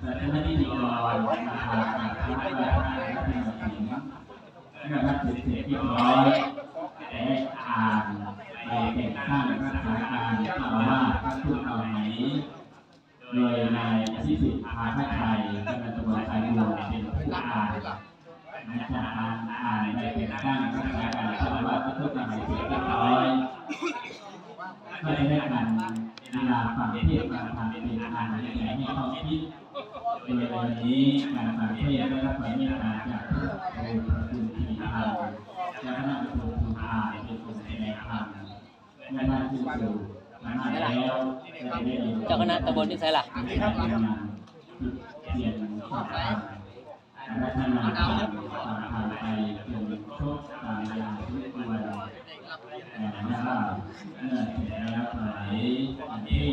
แต่ถ้าไม่ได้ดีรอนมาทางพระราชาที่มาถึงนะครับเสร็จเรียบร้อยแต่อ่านไปแต่งตั้งรักษาการเจ้าอาวาสพระพุทธเอาไหนโดยนายอภิสิทธิ์พาพระไทยเป็นตำรวจสายบัวเป็นผู้อ่านนะจาการอ่านไปแต่งตั้งรักษาการเจ้าอาวาสพระพุทธเอาไหนเสร็จเรียบร้อยก็ได้ได้กันเวลาฟังเทศน์การทำเป็นการในใจให้เขาคิดโดยวันนี้การฟังเทศน์ได้รับความเมตตาจากพระครูพระคุณทีธรรมและคณะครูภูพาเป็นคนแสดงธรรมเมื่อท่านขึ้นสู่มาแล้วจะได้เจ้าคณะตำบลที่ไสล่ะครับเรียนข้อความและท่านนำความทางไปจนครบตามเวลาที่ควร นะครับเมื่อเสร็จแล้วถวายอันที่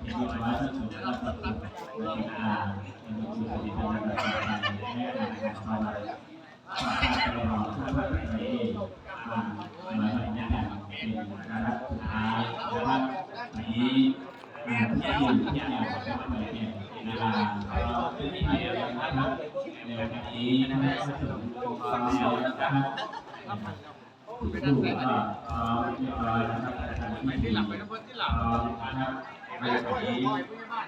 เป็นวัดวัดสุขและประสบในการเป็นสุขในการดำเนินการแการาวาพระพุทธเจ้าพระพุทธเจ้ามามาในการเป็นการรับสุดท้ายนะครับวันนี้งานที่อยู่ที่อย่างเป็นเวลาเราขึ้นที่เดียวนะครับในวันนี้นะครับสงฆ์ฟังแล้วนะครับผู้ก็พร้อมเรียบร้อยนะครับ ไปที่หลับไปกับเพื่อนที่หลับนะครับในวันนี้ถ้า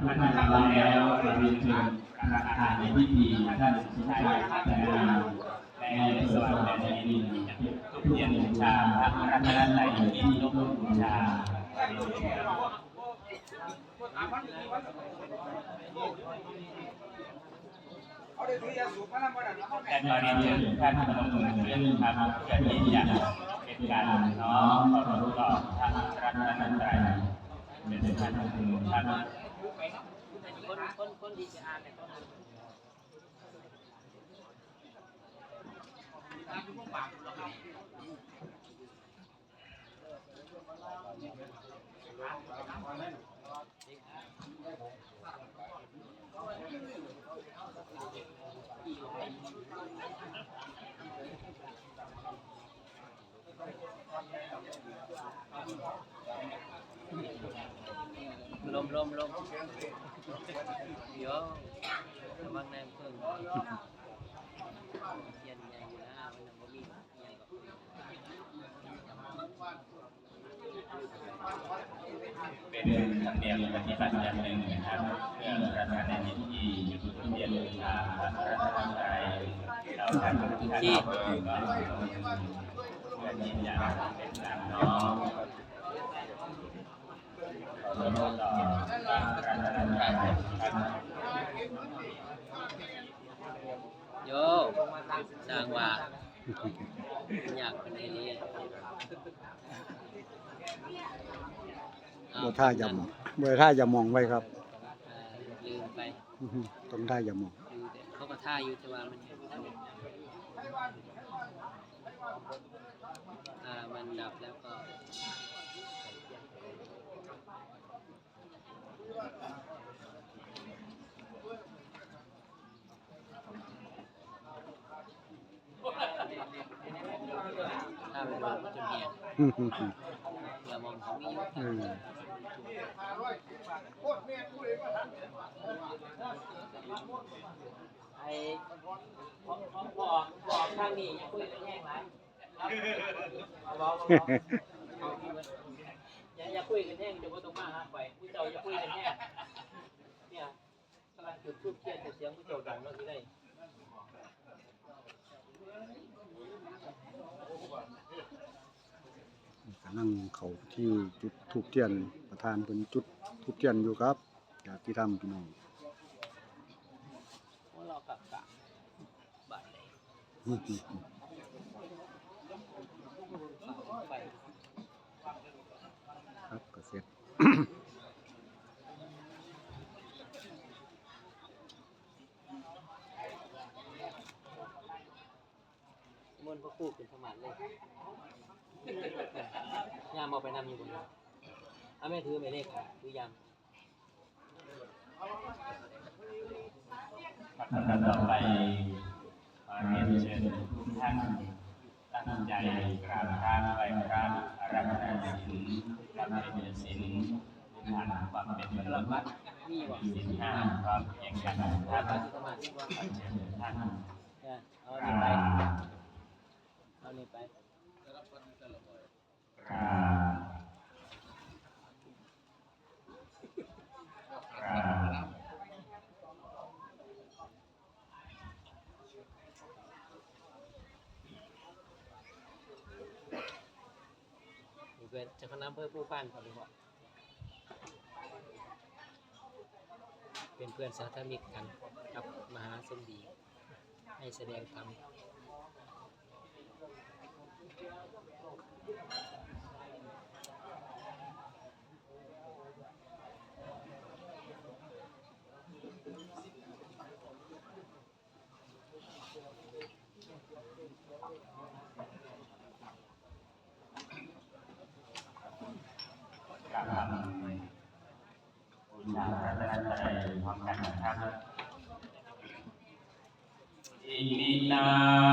ทุกท่านพร้อมแล้วเราเรียนเชิญประธานในพิธีท่านสุชัยแต่นามในเปิดสอนในดินทุกเรียนบูชาพระรัตนตรัยที่ร่มบูชา แต่ตอนนี้ท่านกำลังดำเนินเรื่องครับเพื่อที่จะเป็นการน้อมขอรู้ต่อพระรัตนตรัยเป็นท่านคุณท่านคนคนคนที่จะอ่าน เนี่ยต้องลมลมลมเดี๋ยวระวังแรงเพิ่งเย็นใหญ่อยู่นะมันบ่มีเย็นกับเป็นธรรมเนียมปฏิบัติอย่างหนึ่งนะครับเพื่อประธานในพิธีจุดเทียนบูชาพระรัตนตรัยเราท่านทุกที่ก็เพื่อที่จะเป็นการน้อมขอรู้ต่อพระรัตนตรัยครับ โยสร้างว่าอยากเป็นไอ้นี่บ่ท่าอย่ามองบ่ท่าอย่ามองไว้ครับอ่าลืมไปอื้อหือต้องท่าอย่ามองลืมแต่เขาก็ท่าอยู่แต่ว่ามันอ่ามันดับแล้วก็ถ้าไปโดนมันจะเมีย อื้อหือหือ อย่ามองเขามีอยู่ เออ ไอ้ของของบอกบอกทางนี้อย่าคุยกันแห้งไรบอกอย่าอย่าคุยกันแห้งเดี๋ยวว่าต้องมาหาไปผู้เจ้าอย่าคุยกันแห้งเนี่ยกำลังจุดทูบเทียนแต่เสียงผู้เจ้าดังแล้วที่ได้ กำลังเขาที่จุดทูบเทียนประธานเป็นจุดทูบเทียนอยู่ครับอยากที่ทำพี่น้องเราะเรากลับกะบาดเลยครับก็เสร็จมนพระคู่เป็นสมานเลย ยามเอาไปนำอยู่บนนั้เอาแม่ถือไม่เลขอะถือยามลำดับต่อไปขอเรียนเชิญทุกท่านตั้งใจกราบพระไหว้พระอารัธนาศีลกับรับเป็นศีลทานบำเพ็ญบรมีมีบ่ศีลห้าครับอย่างกันคถ้ารับปฏิสมาธิว่าท่านเอานี่ไปเอานี่ไป กากาบนี่เพื่อนจะคณะอำเภอผู้พันเขาเปลยบอกเป็นเพื่อนสาธมิกกันกับมหาสมดีให้แสดงธรรม กราบบูชาพระรัตนตรัยพร้อมกันนะครับอิ มิ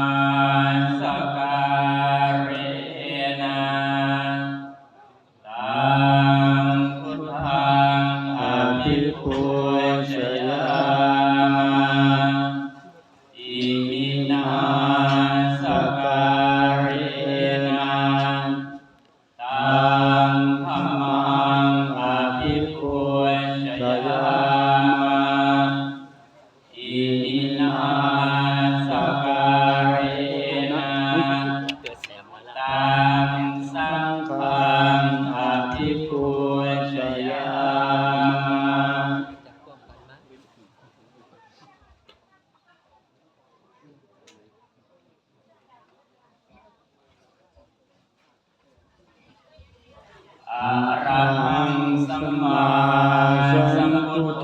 ม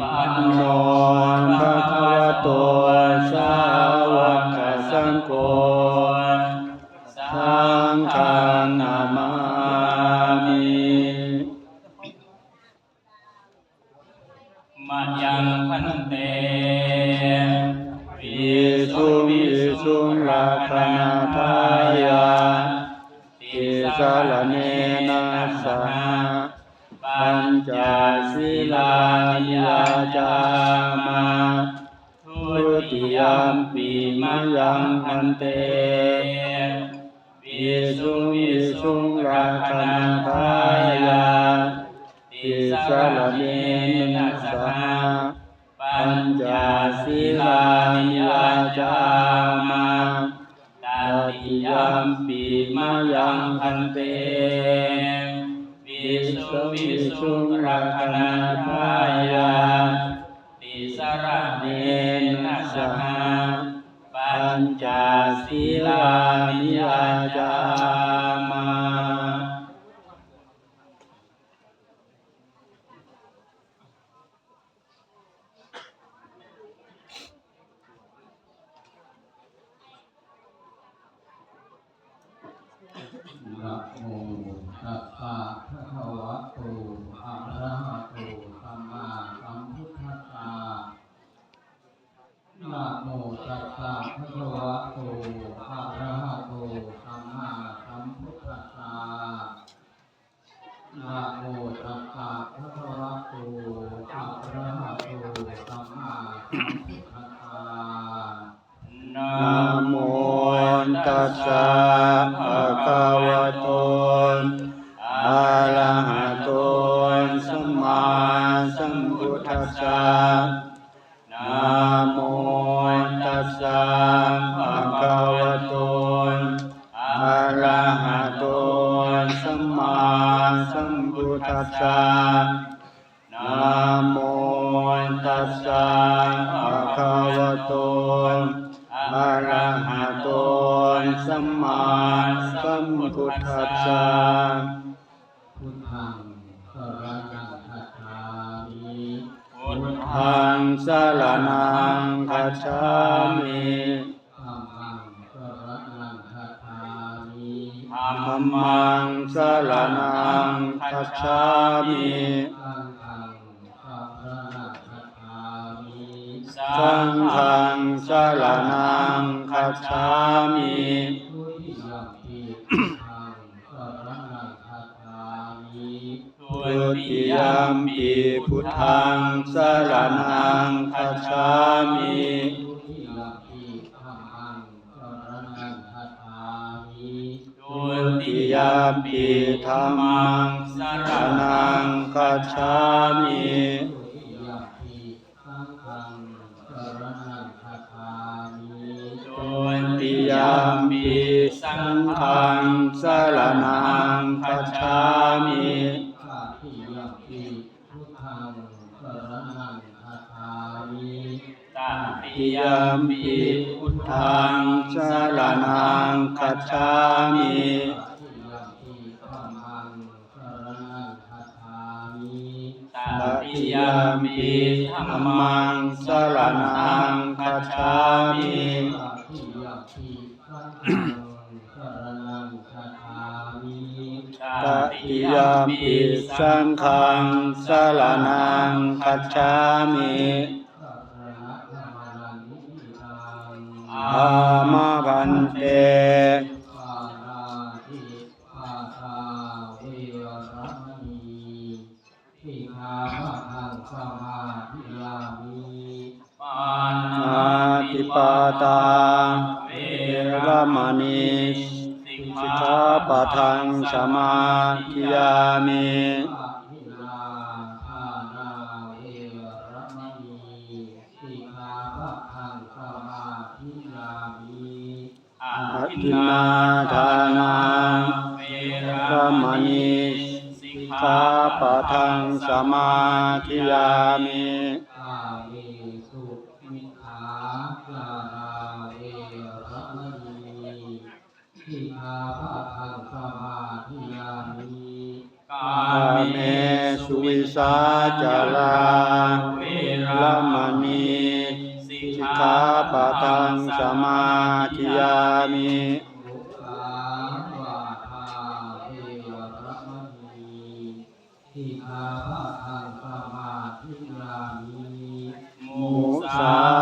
ปันโนภะคะวะโตสาวกสังโฆสังฆังนามามิมัจยังพันเตวิสุวิสุราคณาทายาติสารเนนะสห ปัญจศี ลานิยาจามาทุติยมปีมายังพันเตวิสุวิสุงราคณาทายาติสารเนนะสหปัญจศีลานิยาจามาตติยมปีมายังพันเต วิสุวิสุรักนาทายาติสระเนนะสหปัญจศีลานิยาจามานะโมตัสสะภะคะ โมตัสสะภะคะวะโตอะระหะโตสัมมาสัมพุทธัสสะนะโมตัสสะภะคะวะโตอะระหะโตสัมมาสัมพุทธัสสะนะโมตัสสะภะคะวะโตอะระหะโต ทัสสะนะโมตัสสะภะคะวะโตอะระหะโตสัมมาสัมพุทธัสสะพุทธังสรณังคัจฉามิพุทธังสรณังคัจฉามิธัมมังสรณัง ธัมมังสรณังคัจฉามิสังฆังสรณังคัจฉามิทุติยัมปีพุทธังสรณังคัจฉา ปิธรรมังสรนังกัจฉามิติยามิสังฆังสรนังกัจฉามิติยามิพุทธังสารนังกัจฉามิ ติยามิธรรมังสรณังคัจฉามิตติยามิสังฆังสรณังคัจฉามิอามะพันเต ปาตาเอรมณีสิกขาปะทังสมาธิยามิอินาทานาเอรมณีสิกขาปะทังสมาธิยามิ สาจาราวิรมณีสิกขาปะตังสมาธิยามิทิอาภาทังปะมาทิรามิมุสา